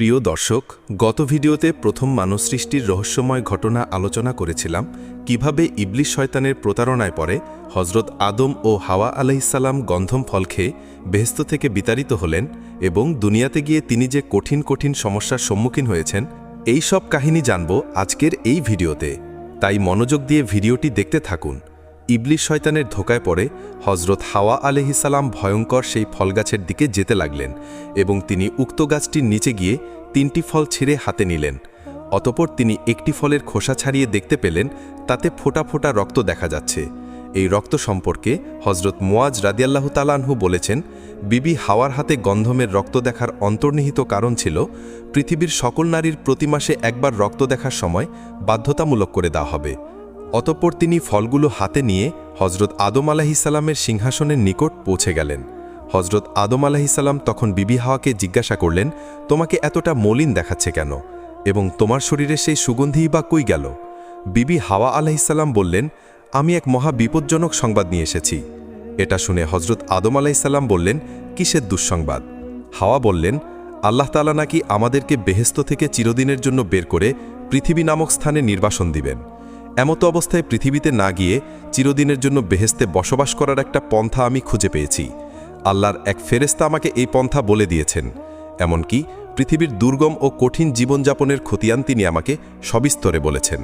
প্রিয় দর্শক, গত ভিডিওতে প্রথম মানব সৃষ্টির রহস্যময় ঘটনা আলোচনা করেছিলাম, কীভাবে ইবলিশ শয়তানের প্রতারণায় পরে হজরত আদম ও হাওয়া আলাইসাল্লাম গন্ধম ফল খেয়ে বেহেস্ত থেকে বিতাড়িত হলেন এবং দুনিয়াতে গিয়ে তিনি যে কঠিন কঠিন সমস্যার সম্মুখীন হয়েছেন, এই সব কাহিনী জানব আজকের এই ভিডিওতে। তাই মনোযোগ দিয়ে ভিডিওটি দেখতে থাকুন। ইবলিশ শয়তানের ধোকায় পড়ে হজরত হাওয়া আলহিসাল্লাম ভয়ঙ্কর সেই ফলগাছের দিকে যেতে লাগলেন এবং তিনি উক্ত গাছটির নিচে গিয়ে তিনটি ফল ছিঁড়ে হাতে নিলেন। অতপর তিনি একটি ফলের খোসা ছাড়িয়ে দেখতে পেলেন, তাতে ফোটা ফোটা রক্ত দেখা যাচ্ছে। এই রক্ত সম্পর্কে হজরত মোয়াজ রাদিয়াল্লাহ তালানহু বলেছেন, বিবি হাওয়ার হাতে গন্ধমের রক্ত দেখার অন্তর্নিহিত কারণ ছিল, পৃথিবীর সকল নারীর প্রতি মাসে একবার রক্ত দেখার সময় বাধ্যতামূলক করে দেওয়া হবে। অতঃপর তিনি ফলগুলো হাতে নিয়ে হজরত আদম আলাহিসাল্লামের সিংহাসনের নিকট পৌঁছে গেলেন। হজরত আদম আলাহিসাল্লাম তখন বিবি হাওয়াকে জিজ্ঞাসা করলেন, তোমাকে এতটা মলিন দেখাচ্ছে কেন? এবং তোমার শরীরে সেই সুগন্ধিই বা কই গেল? বিবি হাওয়া আলাহিসাল্লাম বললেন, আমি এক মহা বিপজ্জনক সংবাদ নিয়ে এসেছি। এটা শুনে হজরত আদম আলাইসাল্লাম বললেন, কিসের দুঃসংবাদ? হাওয়া বললেন, আল্লাহ তালা নাকি আমাদেরকে বেহেস্ত থেকে চিরদিনের জন্য বের করে পৃথিবী নামক স্থানে নির্বাসন দিবেন। এমতো অবস্থায় পৃথিবীতে না গিয়ে চিরদিনের জন্য বেহেস্তে বসবাস করার একটা পন্থা আমি খুঁজে পেয়েছি। আল্লাহর এক ফেরেস্তা আমাকে এই পন্থা বলে দিয়েছেন। এমনকি পৃথিবীর দুর্গম ও কঠিন জীবনযাপনের খতিয়ান তিনি আমাকে সবিস্তরে বলেছেন।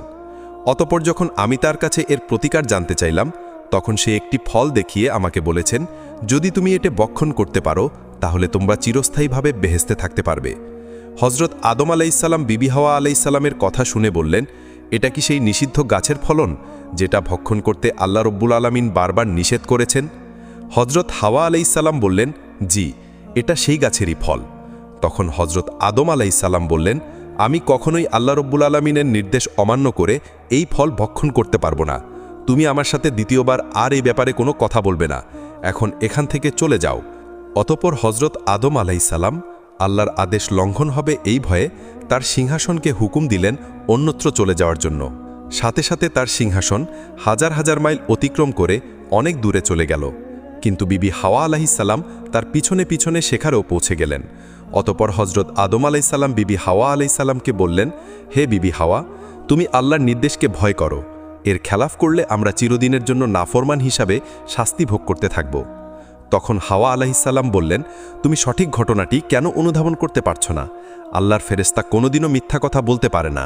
অতপর যখন আমি তার কাছে এর প্রতিকার জানতে চাইলাম, তখন সে একটি ফল দেখিয়ে আমাকে বলেছেন, যদি তুমি এটি বক্ষণ করতে পারো, তাহলে তোমরা চিরস্থায়ীভাবে বেহেস্তে থাকতে পারবে। হজরত আদম আলাইসাল্লাম বিবি হাওয়া আলাইসাল্লামের কথা শুনে বললেন এটা কি সেই নিষিদ্ধ গাছের ফলন যেটা ভক্ষণ করতে আল্লাহ রব্বুল আলমিন বারবার নিষেধ করেছেন? হজরত হাওয়া আলাইসাল্লাম বললেন, জি, এটা সেই গাছেরই ফল। তখন হজরত আদম আলাইসাল্লাম বললেন, আমি কখনোই আল্লাহ রব্বুল আলমিনের নির্দেশ অমান্য করে এই ফল ভক্ষণ করতে পারব না। তুমি আমার সাথে দ্বিতীয়বার আর এই ব্যাপারে কোনো কথা বলবে না। এখন এখান থেকে চলে যাও। অতপর হজরত আদম আলাইসাল্লাম আল্লাহর আদেশ লঙ্ঘন হবে এই ভয়ে তার সিংহাসনকে হুকুম দিলেন অন্যত্র চলে যাওয়ার জন্য। সাথে সাথে তার সিংহাসন হাজার হাজার মাইল অতিক্রম করে অনেক দূরে চলে গেল। কিন্তু বিবি হাওয়া আলাহিসাল্লাম তার পিছনে পিছনে সেখানেও পৌঁছে গেলেন। অতপর হজরত আদম আলাইসাল্লাম বিবি হাওয়া আলাইসাল্লামকে বললেন, হে বিবি হাওয়া, তুমি আল্লাহর নির্দেশকে ভয় করো। এর খেলাফ করলে আমরা চিরদিনের জন্য নাফরমান হিসাবে শাস্তি ভোগ করতে থাকব। তখন হাওয়া আলাহিসাল্লাম বললেন, তুমি সঠিক ঘটনাটি কেন অনুধাবন করতে পারছ না? আল্লাহর ফেরেস্তা কোনোদিনও মিথ্যা কথা বলতে পারে না।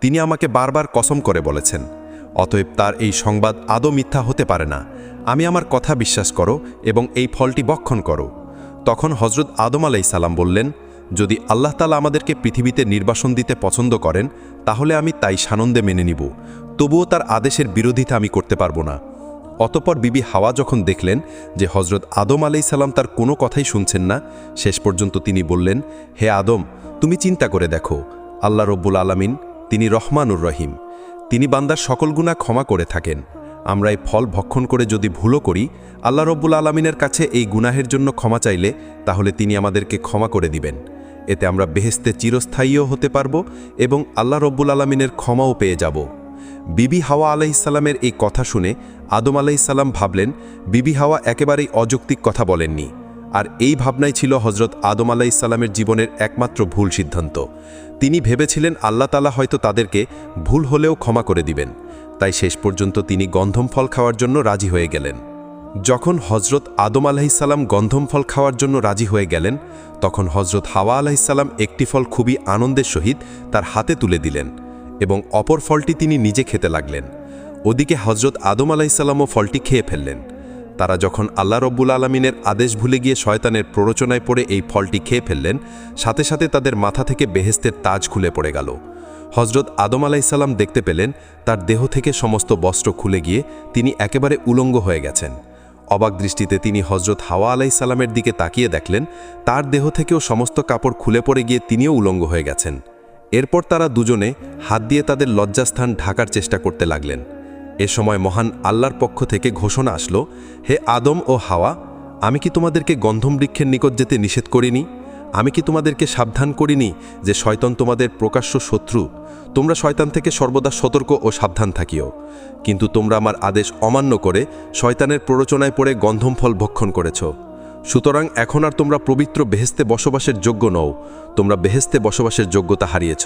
তিনি আমাকে বারবার কসম করে বলেছেন, অতএব তার এই সংবাদ আদৌ মিথ্যা হতে পারে না। আমি আমার কথা বিশ্বাস করো এবং এই ফলটি বক্ষণ করো। তখন হজরত আদম আলাই সালাম বললেন, যদি আল্লাহ তালা আমাদেরকে পৃথিবীতে নির্বাসন দিতে পছন্দ করেন, তাহলে আমি তাই সানন্দে মেনে নিব। তবুও তার আদেশের বিরোধিতা আমি করতে পারব না। অতপর বিবি হাওয়া যখন দেখলেন যে হজরত আদম আলাই সালাম তার কোনো কথাই শুনছেন না, শেষ পর্যন্ত তিনি বললেন, হে আদম তুমি চিন্তা করে দেখো। আল্লাহ রব্বুল আলমিন, তিনি রহমানুর রহিম। তিনি বান্দার সকল গুণা ক্ষমা করে থাকেন। আমরা এই ফল ভক্ষণ করে যদি ভুলও করি, আল্লাহ রব্বুল আলমিনের কাছে এই গুনাহের জন্য ক্ষমা চাইলে, তাহলে তিনি আমাদেরকে ক্ষমা করে দিবেন। এতে আমরা বেহেস্তে চিরস্থায়ীও হতে পারব এবং আল্লাহ রব্বুল আলমিনের ক্ষমাও পেয়ে যাব। বিবি হাওয়া আলাইসাল্লামের এই কথা শুনে আদম আলাইসাল্লাম ভাবলেন, বিবি হাওয়া একেবারেই অযৌক্তিক কথা বলেননি। আর এই ভাবনাই ছিল হজরত আদম আলাইসাল্লামের জীবনের একমাত্র ভুল সিদ্ধান্ত। তিনি ভেবেছিলেন আল্লাহ তালা হয়তো তাদেরকে ভুল হলেও ক্ষমা করে দিবেন। তাই শেষ পর্যন্ত তিনি গন্ধম ফল খাওয়ার জন্য রাজি হয়ে গেলেন। যখন হজরত আদম আলাহিসাল্লাম গন্ধম ফল খাওয়ার জন্য রাজি হয়ে গেলেন, তখন হজরত হাওয়া আলাহিসাল্লাম একটি ফল খুবই আনন্দের সহিত তার হাতে তুলে দিলেন এবং অপর ফলটি তিনি নিজে খেতে লাগলেন। ওদিকে হজরত আদম আলাহিসাল্লামও ফলটি খেয়ে ফেললেন। তারা যখন আল্লাহ রব্বুল আলমিনের আদেশ ভুলে গিয়ে শয়তানের প্ররোচনায় পড়ে এই ফলটি খেয়ে ফেললেন, সাথে সাথে তাদের মাথা থেকে বেহেস্তের তাজ খুলে পড়ে গেল। হজরত আদম আলাইসাল্লাম দেখতে পেলেন, তার দেহ থেকে সমস্ত বস্ত্র খুলে গিয়ে তিনি একেবারে উলঙ্গ হয়ে গেছেন। অবাক দৃষ্টিতে তিনি হজরত হাওয়া আলাইসাল্লামের দিকে তাকিয়ে দেখলেন, তার দেহ থেকেও সমস্ত কাপড় খুলে পড়ে গিয়ে তিনিও উলঙ্গ হয়ে গেছেন। এরপর তারা দুজনে হাত দিয়ে তাদের লজ্জাস্থান ঢাকার চেষ্টা করতে লাগলেন। এ সময় মহান আল্লাহর পক্ষ থেকে ঘোষণা আসলো, হে আদম ও হাওয়া, আমি কি তোমাদেরকে গন্ধম বৃক্ষের নিকট যেতে নিষেধ করিনি? আমি কি তোমাদেরকে সাবধান করিনি যে শয়তন তোমাদের প্রকাশ্য শত্রু? তোমরা শয়তান থেকে সর্বদা সতর্ক ও সাবধান থাকিও। কিন্তু তোমরা আমার আদেশ অমান্য করে শয়তানের প্ররোচনায় পড়ে গন্ধম ফল ভক্ষণ করেছ। সুতরাং এখন আর তোমরা পবিত্র বেহেস্তে বসবাসের যোগ্য নও, তোমরা বেহেস্তে বসবাসের যোগ্যতা হারিয়েছ।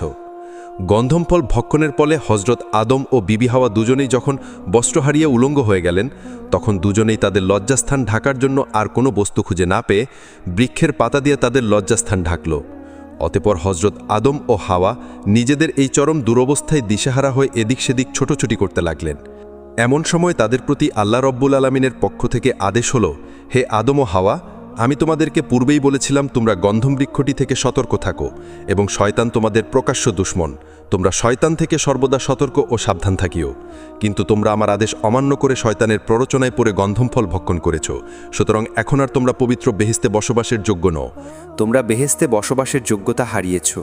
গন্ধম ফল ভক্ষণের ফলে হজরত আদম ও বিবি হাওয়া দুজনেই যখন বস্ত্র হারিয়ে উলঙ্গ হয়ে গেলেন, তখন দুজনেই তাদের লজ্জাস্থান ঢাকার জন্য আর কোনো বস্তু খুঁজে না পেয়ে বৃক্ষের পাতা দিয়ে তাদের লজ্জাস্থান ঢাকল। অতপর হজরত আদম ও হাওয়া নিজেদের এই চরম দুরবস্থায় দিশেহারা হয়ে এদিক সেদিক ছোটোছুটি করতে লাগলেন। এমন সময় তাদের প্রতি আল্লাহ রব্বুল আলমিনের পক্ষ থেকে আদেশ হল, হে আদম ও হাওয়া আমি তোমাদেরকে পূর্বেই বলেছিলাম, তোমরা গন্ধম বৃক্ষটি থেকে সতর্ক থাকো, এবং শয়তান তোমাদের প্রকাশ্য দুশ্মন। তোমরা শয়তান থেকে সর্বদা সতর্ক ও সাবধান থাকিও। কিন্তু তোমরা আমার আদেশ অমান্য করে শয়তানের প্ররোচনায় পড়ে গন্ধম ফল ভক্ষণ করেছ। সুতরাং এখন আর তোমরা পবিত্র বেহেস্তে বসবাসের যোগ্য নও। তোমরা বেহেস্তে বসবাসের যোগ্যতা হারিয়েছ।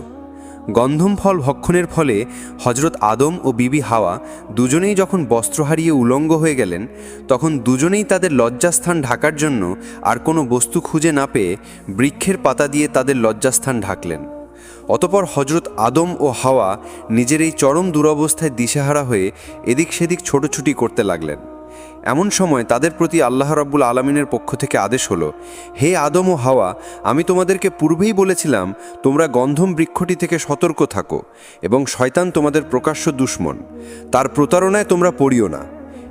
গন্ধম ফল ভক্ষণের ফলে হজরত আদম ও বিবি হাওয়া দুজনেই যখন বস্ত্র হারিয়ে উলঙ্গ হয়ে গেলেন, তখন দুজনেই তাদের লজ্জাস্থান ঢাকার জন্য আর কোনো বস্তু খুঁজে না পেয়ে বৃক্ষের পাতা দিয়ে তাদের লজ্জাস্থান ঢাকলেন। অতপর হজরত আদম ও হাওয়া নিজের এই চরম দুরবস্থায় দিশেহারা হয়ে এদিক সেদিক ছোটোছুটি করতে লাগলেন। এমন সময় তাদের প্রতি আল্লাহ রাব্বুল আলমিনের পক্ষ থেকে আদেশ হলো, হে আদম ও হাওয়া, আমি তোমাদেরকে পূর্বেই বলেছিলাম, তোমরা গন্ধম বৃক্ষটি থেকে সতর্ক থাকো এবং শয়তান তোমাদের প্রকাশ্য দুশ্মন। তার প্রতারণায় তোমরা পড়িও না।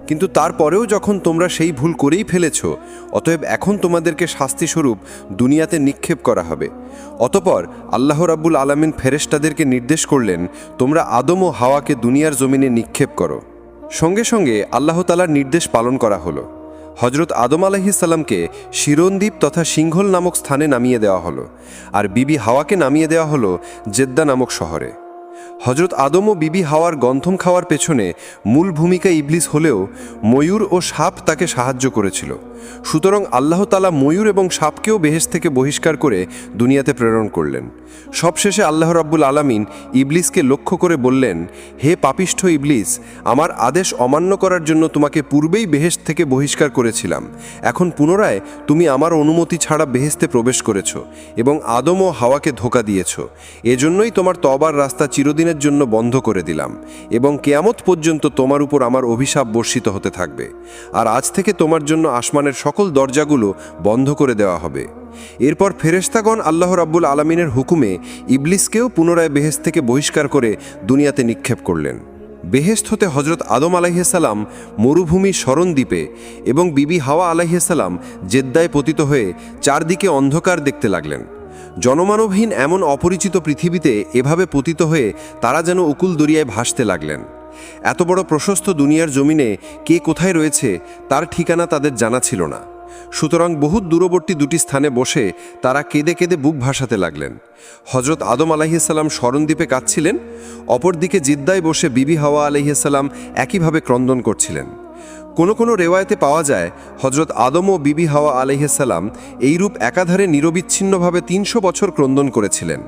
কিন্তু তারপরেও যখন তোমরা সেই ভুল করেই ফেলেছ, অতএব এখন তোমাদেরকে শাস্তিস্বরূপ দুনিয়াতে নিক্ষেপ করা হবে। অতপর আল্লাহ রাব্বুল আলমিন ফেরেশতাদেরকে নির্দেশ করলেন, তোমরা আদম ও হাওয়াকে দুনিয়ার জমিনে নিক্ষেপ করো। সঙ্গে সঙ্গে আল্লাহ তালার নির্দেশ পালন করা হলো। হজরত আদম আলাহিসাল্লামকে শিরন্দ্বীপ তথা সিংহল নামক স্থানে নামিয়ে দেওয়া হলো। আর বিবি হাওয়াকে নামিয়ে দেওয়া হলো জেদ্দা নামক শহরে। হজরত আদম ও বিবি হাওয়ার গন্থম খাওয়ার পেছনে মূল ভূমিকা ইবলিস হলেও ময়ূর ও সাপ তাকে সাহায্য করেছিল। সুতরাং আল্লাহ তালা ময়ূর এবং সাপকেও বেহেস থেকে বহিষ্কার করে দুনিয়াতে প্রেরণ করলেন। সবশেষে আল্লাহ রাব্বুল আলামিন ইবলিসকে লক্ষ্য করে বললেন, হে পাপিষ্ঠ ইবলিস, আমার আদেশ অমান্য করার জন্য তোমাকে পূর্বেই বেহেস থেকে বহিষ্কার করেছিলাম। এখন পুনরায় তুমি আমার অনুমতি ছাড়া বেহেস্তে প্রবেশ করেছ এবং আদম ও হাওয়াকে ধোকা দিয়েছ। এজন্যই তোমার তবার রাস্তা চিরদিনের জন্য বন্ধ করে দিলাম এবং কেয়ামত পর্যন্ত তোমার উপর আমার অভিশাপ বর্ষিত হতে থাকবে। আর আজ থেকে তোমার জন্য আসমানের সকল দরজাগুলো বন্ধ করে দেওয়া হবে। এরপর ফেরেশতাগণ আল্লাহ রাব্বুল আলমিনের হুকুমে ইবলিসকেও পুনরায় বেহেস থেকে বহিষ্কার করে দুনিয়াতে নিক্ষেপ করলেন। বেহেস্ত হতে হজরত আদম আলাইসাল্লাম মরুভূমি শরণদ্বীপে এবং বিবি হাওয়া আলাইসাল্লাম জেদ্দায় পতিত হয়ে চারদিকে অন্ধকার দেখতে লাগলেন। জনমানবহীন এমন অপরিচিত পৃথিবীতে এভাবে পতিত হয়ে তারা যেন উকুল দরিয়ায় ভাসতে লাগলেন। এত বড় প্রশস্ত দুনিয়ার জমিনে কে কোথায় রয়েছে, তার ঠিকানা তাদের জানা ছিল না। সুতরাং বহু দূরবর্তী দুটি স্থানে বসে তারা কেঁদে কেঁদে বুক ভাসাতে লাগলেন। হজরত আদম আলাইসাল্লাম স্মরণদ্বীপে কাঁদছিলেন, অপরদিকে জিদ্দায় বসে বিবি হাওয়া আলাইসাল্লাম একইভাবে ক্রন্দন করছিলেন। কোনো কোনো রেওয়ায়তে পাওয়া যায় হজরত আদম ও বিবি হাওয়া আলাইসাল্লাম এইরূপ একাধারে নিরবিচ্ছিন্নভাবে তিনশো বছর ক্রন্দন করেছিলেন।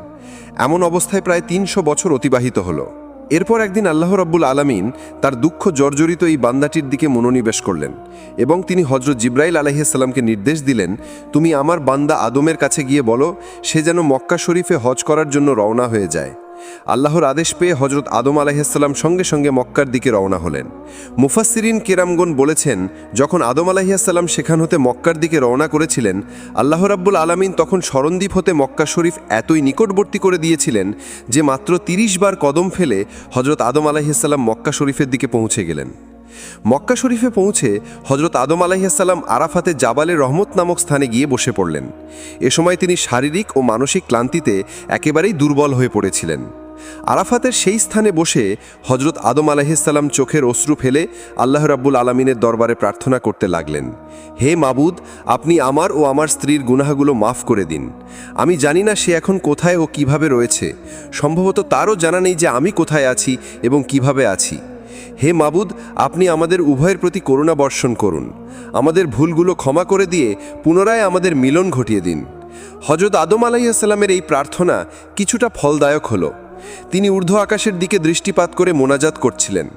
এমন অবস্থায় প্রায় তিনশো বছর অতিবাহিত হলো। এরপর একদিন আল্লাহ রাব্বুল আলামিন তার দুঃখ জর্জরিত এই বান্দাটির দিকে মনোনিবেশ করলেন এবং তিনি হজরত জিব্রাইল আলাইসাল্লামকে নির্দেশ দিলেন, তুমি আমার বান্দা আদমের কাছে গিয়ে বলো, সে যেন মক্কা শরীফে হজ করার জন্য রওনা হয়ে যায়। আল্লাহর আদেশ পেয়ে হজরত আদম আলাইসাল্লাম সঙ্গে সঙ্গে মক্কার দিকে রওনা হলেন। মুফাসিরিন কেরামগন বলেছেন, যখন আদম আলাহিয়াসাল্লাম সেখান হতে মক্কার দিকে রওনা করেছিলেন আল্লাহর আব্বুল আলামিন তখন স্মরণদ্বীপ হতে মক্কা শরীফ এতই নিকটবর্তী করে দিয়েছিলেন যে মাত্র তিরিশ বার কদম ফেলে হজরত আদম আলাইসাল্লাম মক্কা শরীফের দিকে পৌঁছে গেলেন। মক্কা শরীফে পৌঁছে হজরত আদম আলাইসাল্লাম আরাফাতে জাবালে রহমত নামক স্থানে গিয়ে বসে পড়লেন। এ সময় তিনি শারীরিক ও মানসিক ক্লান্তিতে একেবারেই দুর্বল হয়ে পড়েছিলেন। আরাফাতের সেই স্থানে বসে হজরত আদম আলাহিসাল্লাম চোখের অশ্রু ফেলে আল্লাহ রাব্বুল আলমিনের দরবারে প্রার্থনা করতে লাগলেন, হে মাবুদ, আপনি আমার ও আমার স্ত্রীর গুনাহাগুলো মাফ করে দিন। আমি জানি না সে এখন কোথায় ও কীভাবে রয়েছে। সম্ভবত তারও জানা নেই যে আমি কোথায় আছি এবং কীভাবে আছি। হে মাবুদ, আপনি আমাদের উভয়ের প্রতি করুণা বর্ষণ করুন। আমাদের ভুলগুলো ক্ষমা করে দিয়ে পুনরায় আমাদের মিলন ঘটিয়ে দিন। হজরত আদম আলাইসাল্লামের এই প্রার্থনা কিছুটা ফলদায়ক হলো। তিনি ঊর্ধ্ব আকাশের দিকে দৃষ্টিপাত করে মোনাজাত করছিলেন।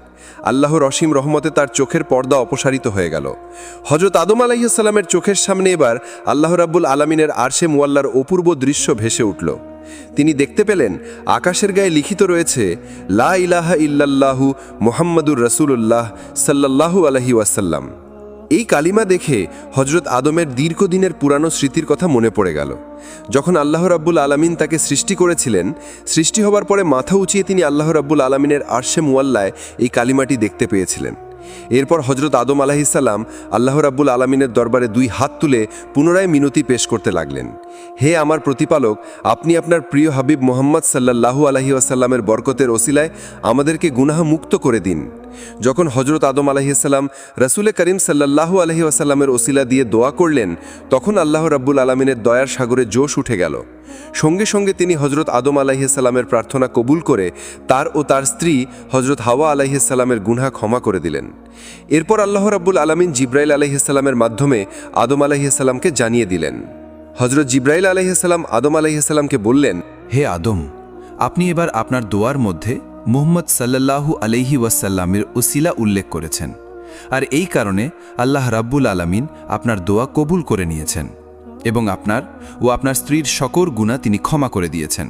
আল্লাহ রসিম রহমতে তার চোখের পর্দা অপসারিত হয়ে গেল। হজরত আদম আলাইসাল্লামের চোখের সামনে এবার আল্লাহ রাব্বুল আলমিনের আরশে মুয়াল্লার অপূর্ব দৃশ্য ভেসে উঠল। তিনি দেখতে পেলেন, আকাশের গায়ে লিখিত রয়েছে, লা ইলাহা ইল্লাল্লাহু মোহাম্মদুর রসুল্লাহ সাল্লাল্লাহু আলহি ওয়াসাল্লাম। এই কালিমা দেখে হজরত আদমের দীর্ঘদিনের পুরানো স্মৃতির কথা মনে পড়ে গেল। যখন আল্লাহ রাব্বুল আলামিন তাকে সৃষ্টি করেছিলেন, সৃষ্টি হবার পরে মাথা উঁচিয়ে তিনি আল্লাহ রাব্বুল আলামিনের আরশে মুয়াল্লায় এই কালিমাটি দেখতে পেয়েছিলেন। এরপর হজরত আদম আলাহিসাল্লাম আল্লাহ রাব্বুল আলমিনের দরবারে দুই হাত তুলে পুনরায় মিনতি পেশ করতে লাগলেন। হে আমার প্রতিপালক, আপনি আপনার প্রিয় হাবিব মোহাম্মদ সাল্লাল্লাহু আলহি আসাল্লামের বরকতের ওসিলায় আমাদেরকে গুনাহ মুক্ত করে দিন। যখন হজরত আদম আলাহিসাল্লাম রসুলে করিম সাল্লাল্লাহু আলহি আসাল্লামের ওসিলা দিয়ে দোয়া করলেন, তখন আল্লাহ রাব্বুল আলমিনের দয়ার সাগরে জোশ উঠে গেল। সঙ্গে সঙ্গে তিনি হজরত আদম আলাইসাল্লামের প্রার্থনা কবুল করে তার ও তার স্ত্রী হজরত হাওয়া আলাইসাল্লামের গুনহা ক্ষমা করে দিলেন। এরপর আল্লাহ রাব্বুল আলমিন জিব্রাইল আলাইসাল্লামের মাধ্যমে আদম আলাইসাল্লামকে জানিয়ে দিলেন। হজরত জিব্রাইল আলাইসাল্লাম আদম আলাইসাল্লামকে বললেন, হে আদম, আপনি এবার আপনার দোয়ার মধ্যে মুহম্মদ সাল্লাল্লাহু আলাইহি ওয়াসাল্লামের উসিলা উল্লেখ করেছেন। আর এই কারণে আল্লাহ রাব্বুল আলামিন আপনার দোয়া কবুল করে নিয়েছেন এবং আপনার ও আপনার স্ত্রীর সকর গুণা তিনি ক্ষমা করে দিয়েছেন।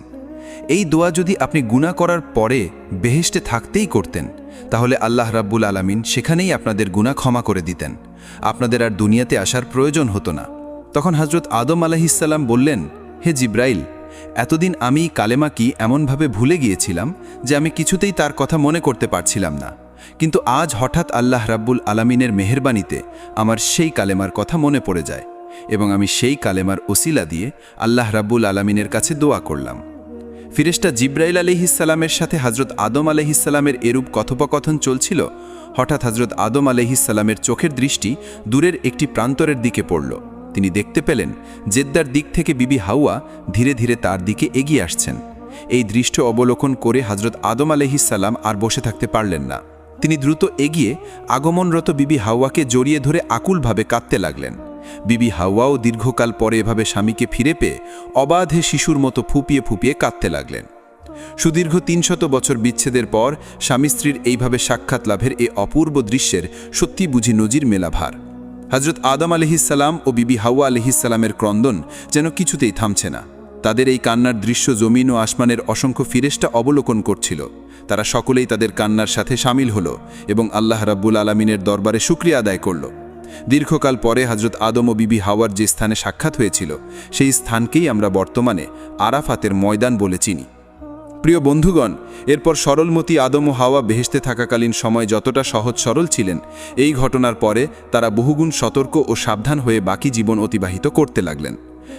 এই দোয়া যদি আপনি গুণা করার পরে বেহেস্টে থাকতেই করতেন, তাহলে আল্লাহ রাব্বুল আলামিন সেখানেই আপনাদের গুণা ক্ষমা করে দিতেন। আপনাদের আর দুনিয়াতে আসার প্রয়োজন হতো না। তখন হজরত আদম আলাহিসাল্লাম বললেন, হে জিব্রাইল এতদিন আমি কালেমা কি এমনভাবে ভুলে গিয়েছিলাম যে আমি কিছুতেই তার কথা মনে করতে পারছিলাম না। কিন্তু আজ হঠাৎ আল্লাহ রাব্বুল আলামিনের মেহেরবানিতে আমার সেই কালেমার কথা মনে পড়ে যায় এবং আমি সেই কালেমার ওসিলা দিয়ে আল্লাহ রাব্বুল আলামিনের কাছে দোয়া করলাম। ফিরেস্টা জিব্রাইল আলহিসাল্লামের সাথে হজরত আদম আলহিসাল্লামের এরূপ কথোপকথন চলছিল, হঠাৎ হজরত আদম আলহিসাল্লামের চোখের দৃষ্টি দূরের একটি প্রান্তরের দিকে পড়ল। তিনি দেখতে পেলেন জেদ্দার দিক থেকে বিবি হাওয়া ধীরে ধীরে তার দিকে এগিয়ে আসছেন। এই দৃশ্য অবলোকন করে হজরত আদম আলহিসাল্লাম আর বসে থাকতে পারলেন না। তিনি দ্রুত এগিয়ে আগমনরত বিবি হাওয়াকে জড়িয়ে ধরে আকুলভাবে কাঁদতে লাগলেন। বিবি হাওয়াও দীর্ঘকাল পরে এভাবে স্বামীকে ফিরে পেয়ে অবাধে শিশুর মতো ফুপিয়ে ফুপিয়ে কাঁদতে লাগলেন। সুদীর্ঘ তিনশত বছর বিচ্ছেদের পর স্বামী স্ত্রীর এইভাবে সাক্ষাৎ লাভের এ অপূর্ব দৃশ্যের সত্যি বুঝি নজির মেলাভার। হজরত আদম আলহিসাল্লাম ও বিবি হাওয়া আলহিসাল্লামের ক্রন্দন যেন কিছুতেই থামছে না। তাদের এই কান্নার দৃশ্য জমিন ও আসমানের অসংখ্য ফিরেস্টা অবলোকন করছিল। তারা সকলেই তাদের কান্নার সাথে সামিল হলো এবং আল্লাহ রাব্বুল আলমিনের দরবারে শুক্রিয়া আদায় করল। দীর্ঘকাল পরে হজরত আদম ও বিবি হাওয়ার যে স্থানে সাক্ষাৎ হয়েছিল, সেই স্থানকেই আমরা বর্তমানে আরাফাতের ময়দান বলে চিনি। প্রিয় বন্ধুগণ, এরপর সরলমতি আদম ও হাওয়া বেহেশতে থাকাকালীন সময় যতটা সহজ সরল ছিলেন, এই ঘটনার পরে তারা বহুগুণ সতর্ক ও সাবধান হয়ে বাকি জীবন অতিবাহিত করতে লাগলেন।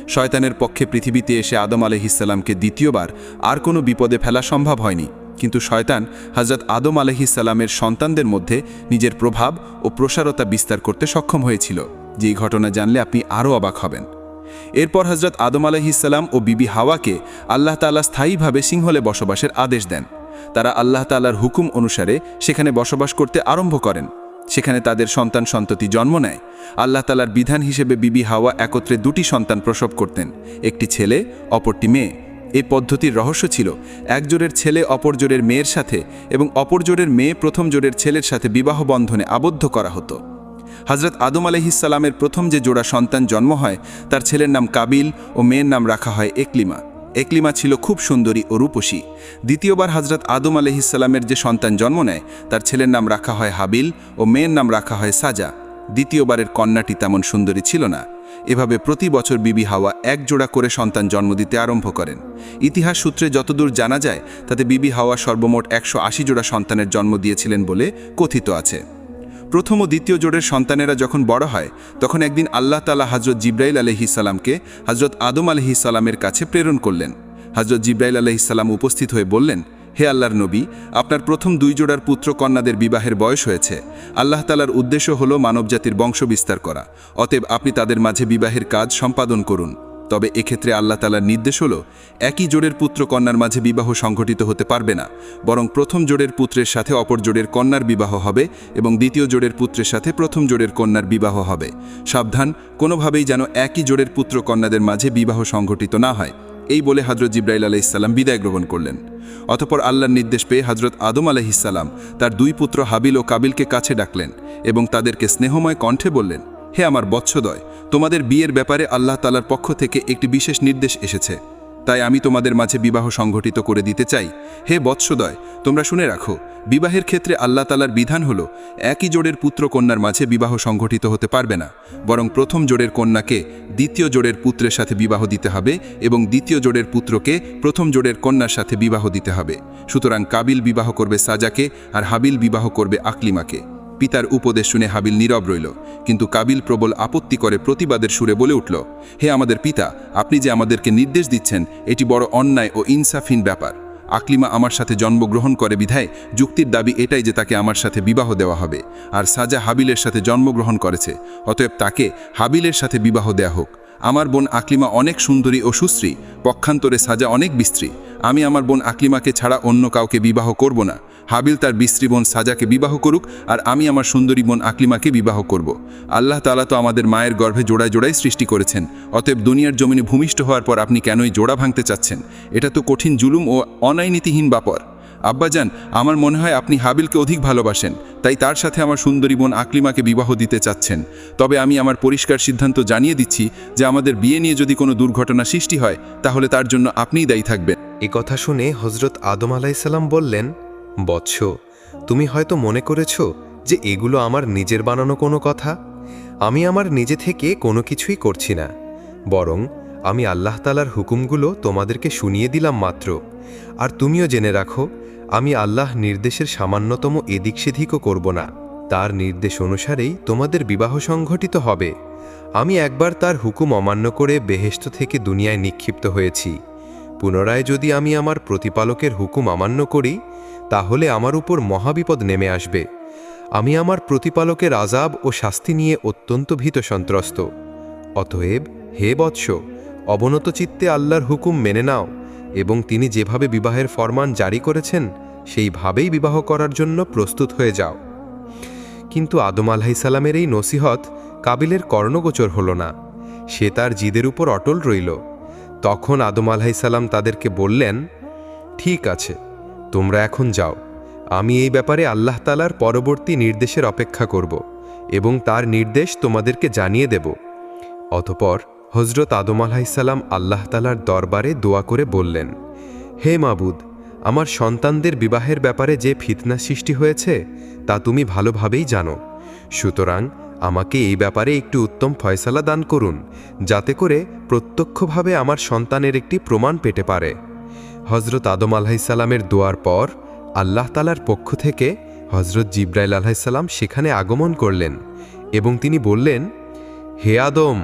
শয়তানের পক্ষে পৃথিবীতে এসে আদম আলহিসাল্লামকে দ্বিতীয়বার আর কোনো বিপদে ফেলা সম্ভব হয়নি। কিন্তু শয়তান হজরত আদম আলহিসাল্লামের সন্তানদের মধ্যে নিজের প্রভাব ও প্রসারতা বিস্তার করতে সক্ষম হয়েছিল। যেই ঘটনা জানলে আপনি আরও অবাক হবেন। এরপর হজরত আদম আলহিসাল্লাম ও বিবি হাওয়াকে আল্লাহ তাল্লাহ স্থায়ীভাবে সিংহলে বসবাসের আদেশ দেন। তারা আল্লাহ তাল্লার হুকুম অনুসারে সেখানে বসবাস করতে আরম্ভ করেন। সেখানে তাদের সন্তান সন্ততি জন্ম নেয়। আল্লাহ তালার বিধান হিসেবে বিবি হাওয়া একত্রে দুটি সন্তান প্রসব করতেন, একটি ছেলে, অপরটি মেয়ে। এই পদ্ধতির রহস্য ছিল একজোরের ছেলে অপর জোরের মেয়ের সাথে এবং অপর জোরের মেয়ে প্রথম জোরের ছেলের সাথে বিবাহ বন্ধনে আবদ্ধ করা হতো। হজরত আদম আলহিসাল্লামের প্রথম যে জোড়া সন্তান জন্ম হয়, তার ছেলের নাম কাবিল ও মেয়ের নাম রাখা হয় একলিমা। একলিমা ছিল খুব সুন্দরী ও রূপসী। দ্বিতীয়বার হজরত আদম আলহিসাল্লামের যে সন্তান জন্ম নেয়, তার ছেলের নাম রাখা হয় হাবিল ও মেয়ের নাম রাখা হয় সাজা। দ্বিতীয়বারের কন্যাটি তেমন সুন্দরী ছিল না। এভাবে প্রতি বছর বিবি হাওয়া এক জোড়া করে সন্তান জন্ম দিতে আরম্ভ করেন। ইতিহাস সূত্রে যতদূর জানা যায়, তাতে বিবি হাওয়া সর্বমোট একশো আশি জোড়া সন্তানের জন্ম দিয়েছিলেন বলে কথিত আছে। প্রথম ও দ্বিতীয় জোড়ের সন্তানেরা যখন বড় হয়, তখন একদিন আল্লাহ তালা হজরত জিব্রাইল আলহিসাল্লামকে হজরত আদম আলহিসাল্লামের কাছে প্রেরণ করলেন। হজরত জিব্রাইল আলহিসাল্লাম উপস্থিত হয়ে বললেন, হে আল্লাহর নবী, আপনার প্রথম দুই জোড়ার পুত্র কন্যাদের বিবাহের বয়স হয়েছে। আল্লাহ তালার উদ্দেশ্য হল মানবজাতির বংশ বিস্তার করা। অতএব আপনি তাদের মাঝে বিবাহের কাজ সম্পাদন করুন। তবে এক্ষেত্রে আল্লাহ তালার নির্দেশ হল, একই জোড়ের পুত্র কন্যার মাঝে বিবাহ সংঘটিত হতে পারবে না, বরং প্রথম জোড়ের পুত্রের সাথে অপর জোড়ের কন্যার বিবাহ হবে এবং দ্বিতীয় জোড়ের পুত্রের সাথে প্রথম জোড়ের কন্যার বিবাহ হবে। সাবধান, কোনোভাবেই যেন একই জোড়ের পুত্র কন্যাদের মাঝে বিবাহ সংঘটিত না হয়, এই বলে হজরত জিব্রাইল আলাইসাল্লাম বিদায় গ্রহণ করলেন। অতপর আল্লাহর নির্দেশ পেয়ে হজরত আদম আলাইহিসাল্লাম তার দুই পুত্র হাবিল ও কাবিলকে কাছে ডাকলেন এবং তাদেরকে স্নেহময় কণ্ঠে বললেন হে আমার বৎসদয়, তোমাদের বিয়ের ব্যাপারে আল্লাহ তালার পক্ষ থেকে একটি বিশেষ নির্দেশ এসেছে। তাই আমি তোমাদের মাঝে বিবাহ সংঘটিত করে দিতে চাই। হে বৎসদয়, তোমরা শুনে রাখো, বিবাহের ক্ষেত্রে আল্লাহ তালার বিধান হলো, একই জোড়ের পুত্র কন্যার মাঝে বিবাহ সংঘটিত হতে পারবে না, বরং প্রথম জোড়ের কন্যাকে দ্বিতীয় জোড়ের পুত্রের সাথে বিবাহ দিতে হবে এবং দ্বিতীয় জোড়ের পুত্রকে প্রথম জোড়ের কন্যার সাথে বিবাহ দিতে হবে। সুতরাং কাবিল বিবাহ করবে সাজাকে আর হাবিল বিবাহ করবে আকলিমাকে। পিতার উপদেশ শুনে হাবিল নীরব রইল, কিন্তু কাবিল প্রবল আপত্তি করে প্রতিবাদের সুরে বলে উঠল, হে আমাদের পিতা, আপনি যে আমাদেরকে নির্দেশ দিচ্ছেন, এটি বড় অন্যায় ও ইনসাফিন ব্যাপার। আকলিমা আমার সাথে জন্মগ্রহণ করে বিধায়, যুক্তির দাবি এটাই যে তাকে আমার সাথে বিবাহ দেওয়া হবে, আর সাজা হাবিলের সাথে জন্মগ্রহণ করেছে, অতএব তাকে হাবিলের সাথে বিবাহ দেয়া হোক। আমার বোন আকলিমা অনেক সুন্দরী ও সুশ্রী, পক্ষান্তরে সাজা অনেক বিস্ত্রী। আমি আমার বোন আকলিমাকে ছাড়া অন্য কাউকে বিবাহ করব না। হাবিল তার বিস্ত্রী বোন সাজাকে বিবাহ করুক, আর আমি আমার সুন্দরী বোন আকলিমাকে বিবাহ করব। আল্লাহ তালা তো আমাদের মায়ের গর্ভে জোড়ায় জোড়ায় সৃষ্টি করেছেন। অতএব দুনিয়ার জমিনে ভূমিষ্ঠ হওয়ার পর আপনি কেনই জোড়া ভাঙতে চাচ্ছেন? এটা তো কঠিন জুলুম ও অনাইনীতিহীন ব্যাপার আব্বাজান, আমার মনে হয় আপনি হাবিলকে অধিক ভালোবাসেন, তাই তার সাথে আমার সুন্দরী বোন আকলিমাকে বিবাহ দিতে চাচ্ছেন। তবে আমি আমার পরিষ্কার সিদ্ধান্ত জানিয়ে দিচ্ছি যে আমাদের বিয়ে নিয়ে যদি কোনো দুর্ঘটনা সৃষ্টি হয়, তাহলে তার জন্য আপনিই দায়ী থাকবেন। এ কথা শুনে হজরত আদম আলাইসাল্লাম বললেন, বৎস, তুমি হয়তো মনে করেছ যে এগুলো আমার নিজের বানানো কোনো কথা? আমি আমার নিজে থেকে কোনো কিছুই করছি না। বরং আমি আল্লাহ তালার হুকুমগুলো তোমাদেরকে শুনিয়ে দিলাম মাত্র। আর তুমিও জেনে রাখো, আমি আল্লাহ নির্দেশের সামান্যতম এদিক সেদিকও করব না। তার নির্দেশ অনুসারেই তোমাদের বিবাহ সংঘটিত হবে। আমি একবার তার হুকুম অমান্য করে বেহেস্ত থেকে দুনিয়ায় নিক্ষিপ্ত হয়েছি। পুনরায় যদি আমি আমার প্রতিপালকের হুকুম অমান্য করি, তাহলে আমার উপর মহাবিপদ নেমে আসবে। আমি আমার প্রতিপালকের আজাব ও শাস্তি নিয়ে অত্যন্ত ভীত সন্ত্রস্ত। অতএব হে বৎস, অবনত চিত্তে আল্লাহর হুকুম মেনে নাও। এবং তিনি যেভাবে বিবাহের ফরমান জারি করেছেন, সেইভাবেই বিবাহ করার জন্য প্রস্তুত হয়ে যাও। কিন্তু আদম আলাহিসাল্লামের এই নসিহত কাবিলের কর্ণগোচর হল না। সে তার জিদের উপর অটল রইল। তখন আদম আলাহিসাল্লাম তাদেরকে বললেন, ঠিক আছে, তোমরা এখন যাও। আমি এই ব্যাপারে আল্লাহ তালার পরবর্তী নির্দেশের অপেক্ষা করব এবং তার নির্দেশ তোমাদেরকে জানিয়ে দেব। অতপর হজরত আদম আলাহিসাল্লাম আল্লাহ তালার দরবারে দোয়া করে বললেন, হে মাবুদ, আমার সন্তানদের বিবাহের ব্যাপারে যে ফিতনা সৃষ্টি হয়েছে, তা তুমি ভালোভাবেই জানো। সুতরাং আমাকে এই ব্যাপারে একটু উত্তম ফয়সালা দান করুন, যাতে করে প্রত্যক্ষভাবে আমার সন্তানের একটি প্রমাণ পেতে পারে। হজরত আদম আলাহিসাল্লামের দোয়ার পর আল্লাহ তালার পক্ষ থেকে হজরত জিব্রাইল আলাহিসাল্লাম সেখানে আগমন করলেন এবং তিনি বললেন, হে আদম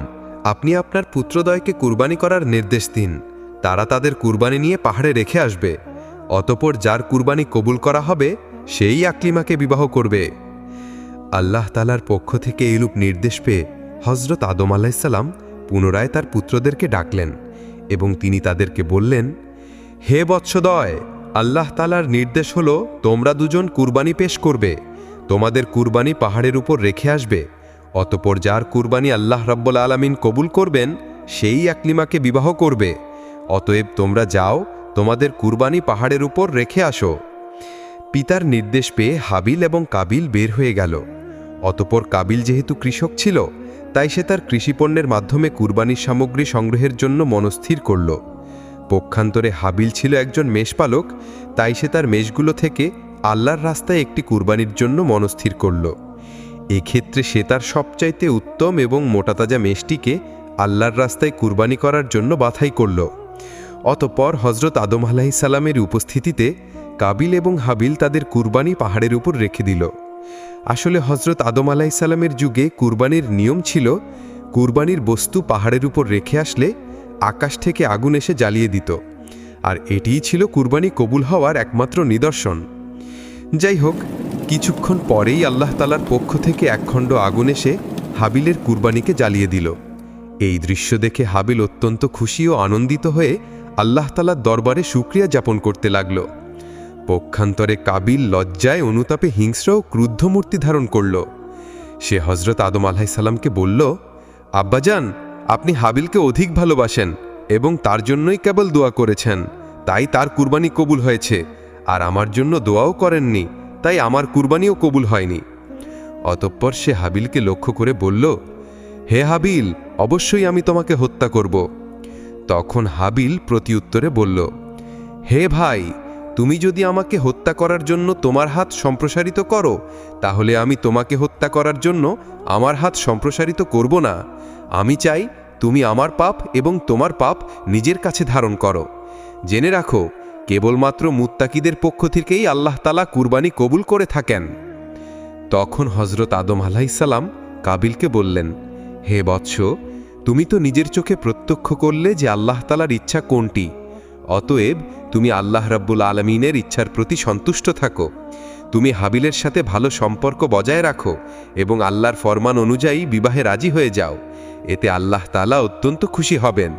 আপনি আপনার পুত্রদয়কে কুরবানি করার নির্দেশ দিন। তারা তাদের কুরবানি নিয়ে পাহাড়ে রেখে আসবে। অতপর যার কুরবানি কবুল করা হবে, সেই আকলিমাকে বিবাহ করবে। আল্লাহ তালার পক্ষ থেকে এইরূপ নির্দেশ পেয়ে হজরত আদম আলাইসাল্লাম পুনরায় তার পুত্রদেরকে ডাকলেন এবং তিনি তাদেরকে বললেন, হে বৎসদয়, আল্লাহ তালার নির্দেশ হল, তোমরা দুজন কুরবানি পেশ করবে। তোমাদের কুরবানি পাহাড়ের উপর রেখে আসবে। অতপর যার কুরবানি আল্লাহ রাব্বুল আলামিন কবুল করবেন, সেই আকলিমাকে বিবাহ করবে। অতএব তোমরা যাও, তোমাদের কুরবানি পাহাড়ের উপর রেখে আসো। পিতার নির্দেশ পেয়ে হাবিল এবং কাবিল বের হয়ে গেল। অতপর কাবিল যেহেতু কৃষক ছিল, তাই সে তার কৃষিপণ্যের মাধ্যমে কুরবানির সামগ্রী সংগ্রহের জন্য মনস্থির করল। পক্ষান্তরে হাবিল ছিল একজন মেষপালক, তাই সে তার মেষগুলো থেকে আল্লাহর রাস্তায় একটি কুরবানির জন্য মনস্থির করল। এক্ষেত্রে সে তার সবচাইতে উত্তম এবং মোটাতাজা মেষটিকে আল্লাহর রাস্তায় কুরবানি করার জন্য বাছাই করল। অতপর হজরত আদম আলাহিসাল্লামের উপস্থিতিতে কাবিল এবং হাবিল তাদের কুরবানি পাহাড়ের উপর রেখে দিল। আসলে হজরত আদম আলাইসাল্লামের যুগে কুরবানির নিয়ম ছিল, কুরবানির বস্তু পাহাড়ের উপর রেখে আসলে আকাশ থেকে আগুন এসে জ্বালিয়ে দিত। আর এটিই ছিল কুরবানি কবুল হওয়ার একমাত্র নিদর্শন। যাই হোক কিছুক্ষণ পরেই আল্লাহ তালার পক্ষ থেকে একখণ্ড আগুন এসে হাবিলের কুরবানিকে জ্বালিয়ে দিল। এই দৃশ্য দেখে হাবিল অত্যন্ত খুশি ও আনন্দিত হয়ে আল্লাহ তালার দরবারে সুক্রিয়া যাপন করতে লাগল। পক্ষান্তরে কাবিল লজ্জায় অনুতাপে হিংস্র ও ক্রুদ্ধ মূর্তি ধারণ করল। সে হজরত আদম আলাহিসাল্লামকে বলল, আব্বাজান, আপনি হাবিলকে অধিক ভালোবাসেন এবং তার জন্যই কেবল দোয়া করেছেন। তাই তার কুরবানি কবুল হয়েছে। আর আমার জন্য দোয়াও করেননি। তাই আমার কুরবানিও কবুল হয়নি। অতঃপর সে হাবিলকে লক্ষ্য করে বলল, হে হাবিল, অবশ্যই আমি তোমাকে হত্যা করব। তখন হাবিল প্রতিউত্তরে বলল, হে ভাই, তুমি যদি আমাকে হত্যা করার জন্য তোমার হাত সম্প্রসারিত করো, তাহলে আমি তোমাকে হত্যা করার জন্য আমার হাত সম্প্রসারিত করব না। আমি চাই তুমি আমার পাপ এবং তোমার পাপ নিজের কাছে ধারণ করো। জেনে রাখো কেবলমাত্র মুত্তাকিদের পক্ষ থেকেই আল্লাহ তালা কুরবানি কবুল করে থাকেন। তখন হজরত আদম আলাইসাল্লাম কাবিলকে বললেন, হে বৎস, তুমি তো নিজের চোখে প্রত্যক্ষ করলে যে আল্লাহ তালার ইচ্ছা কোনটি? অতএব তুমি আল্লাহ রাব্বুল আলমিনের ইচ্ছার প্রতি সন্তুষ্ট থাকো। তুমি হাবিলের সাথে ভালো সম্পর্ক বজায় রাখো এবং আল্লাহর ফরমান অনুযায়ী বিবাহে রাজি হয়ে যাও। এতে আল্লাহ তালা অত্যন্ত খুশি হবেন।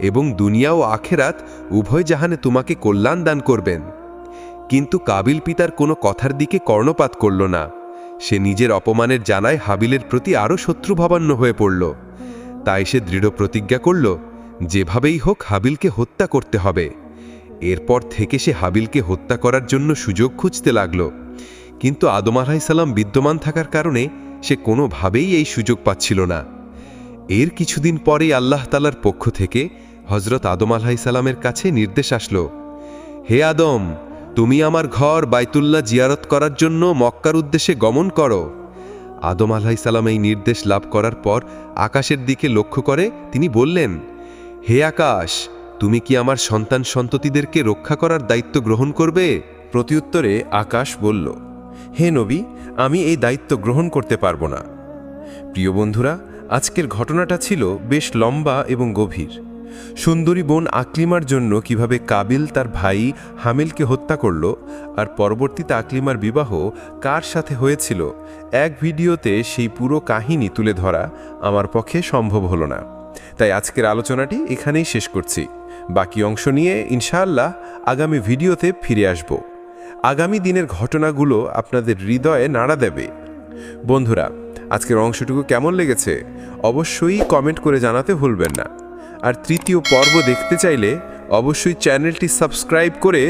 এবং দুনিয়া ও আখেরাত উভয় জাহানে তোমাকে কল্যাণ দান করবেন। কিন্তু কাবিল পিতার কোনো কথার দিকে কর্ণপাত করল না। সে নিজের অপমানের জানায় হাবিলের প্রতি আরও শত্রুভাবান্য হয়ে পড়ল। তাই সে দৃঢ় প্রতিজ্ঞা করল, যেভাবেই হোক হাবিলকে হত্যা করতে হবে। এরপর থেকে সে হাবিলকে হত্যা করার জন্য সুযোগ খুঁজতে লাগল। কিন্তু আদম আলাইসাল্লাম বিদ্যমান থাকার কারণে সে কোনোভাবেই এই সুযোগ পাচ্ছিল না। এর কিছুদিন পরেই আল্লাহ তালার পক্ষ থেকে হজরত আদম আলাইসাল্লামের কাছে নির্দেশ আসলো, হে আদম, তুমি আমার ঘর বাইতুল্লাহ জিয়ারত করার জন্য মক্কার উদ্দেশ্যে গমন করো। আদম আলাইসাল্লাম এই নির্দেশ লাভ করার পর আকাশের দিকে লক্ষ্য করে তিনি বললেন, হে আকাশ, তুমি কি আমার সন্তান সন্ততিদেরকে রক্ষা করার দায়িত্ব গ্রহণ করবে? প্রত্যুত্তরে আকাশ বলল, হে নবী, আমি এই দায়িত্ব গ্রহণ করতে পারব না। প্রিয় বন্ধুরা, আজকের ঘটনাটা ছিল বেশ লম্বা এবং গভীর। সুন্দরী বোন আকলিমার জন্য কীভাবে কাবিল তার ভাই হামিলকে হত্যা করল আর পরবর্তীতে আকলিমার বিবাহ কার সাথে হয়েছিল, এক ভিডিওতে সেই পুরো কাহিনী তুলে ধরা আমার পক্ষে সম্ভব হলো না। তাই আজকের আলোচনাটি এখানেই শেষ করছি। বাকি অংশ নিয়ে ইনশাআল্লাহ আগামী ভিডিওতে ফিরে আসব। আগামী দিনের ঘটনাগুলো আপনাদের হৃদয়ে নাড়া দেবে। বন্ধুরা, আজকের অংশটুকু কেমন লেগেছে অবশ্যই কমেন্ট করে জানাতে ভুলবেন না। আর তৃতীয় পর্ব দেখতে চাইলে অবশ্যই চ্যানেলটি সাবস্ক্রাইব করে